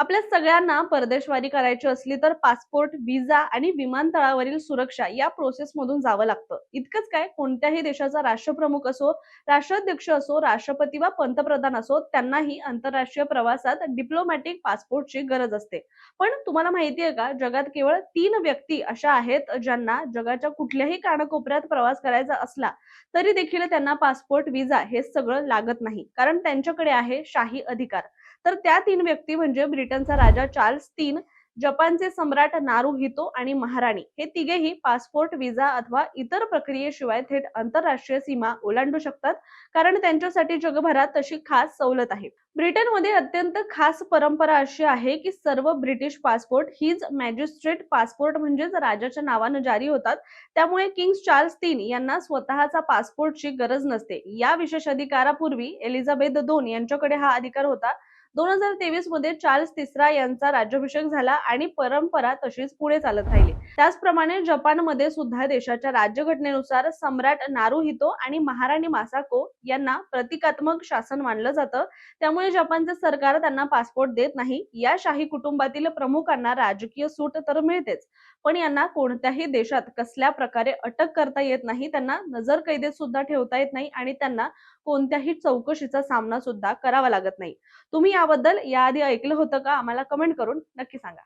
आपल्या सगळ्यांना परदेशवारी करायची असली तर पासपोर्ट व्हिसा आणि विमानतळावरील सुरक्षा या प्रोसेस मधून जावं लागतं. इतकंच काय कोणत्याही देशाचा राष्ट्रप्रमुख असो राष्ट्राध्यक्ष असो राष्ट्रपती वा पंतप्रधान असो त्यांनाही आंतरराष्ट्रीय प्रवासात डिप्लोमॅटिक पासपोर्टची गरज असते. पण तुम्हाला माहितीये का जगात केवळ तीन व्यक्ती अशा आहेत ज्यांना जगाच्या कुठल्याही कानाकोपऱ्यात प्रवास करायचा असला तरी देखील त्यांना पासपोर्ट व्हिसा हे सगळं लागत नाही. कारण त्यांच्याकडे आहे शाही अधिकार. तर त्या तीन व्यक्ती म्हणजे ब्रिटनचा राजा चार्ल्स तीन जपानचे सम्राट नारुहितो आणि महाराणी. हे तिघेही पासपोर्ट व्हिसा अथवा इतर प्रक्रियेशिवाय थेट आंतरराष्ट्रीय सीमा ओलांडू शकतात कारण त्यांच्यासाठी जगभरात तशी खास सवलत आहे. ब्रिटनमध्ये अत्यंत खास परंपरा अशी आहे की सर्व ब्रिटिश पासपोर्ट हीच मॅजिस्ट्रेट पासपोर्ट म्हणजेच राजाच्या नावानं जारी होतात. त्यामुळे किंग्स चार्ल्स तीन यांना स्वतःचा पासपोर्टची गरज नसते. या विशेष अधिकारापूर्वी एलिझाबेथ दोन यांच्याकडे हा अधिकार होता. दोन हजार तेवीसमध्ये चार्ल्स तिसरा यांचा राज्याभिषेक झाला आणि परंपरा तशीच पुढे चालत राहिली. त्याचप्रमाणे जपानमध्ये सुद्धा देशाच्या राज्यघटनेनुसार सम्राट नारुहितो आणि महाराणी मासाको यांना प्रतिकात्मक शासन मानलं जातं. त्यामुळे जपानचे सरकार त्यांना पासपोर्ट देत नाही. या शाही कुटुंबातील प्रमुखांना राजकीय सूट तर मिळतेच पण यांना कोणत्याही देशात कसल्या प्रकारे अटक करता येत नाही त्यांना नजर कैदेत सुद्धा ठेवता येत नाही आणि त्यांना कोणत्याही चौकशीचा सामना सुद्धा करावा लागत नाही. तुम्ही याबद्दल याआधी ऐकलं होतं का आम्हाला कमेंट करून नक्की सांगा.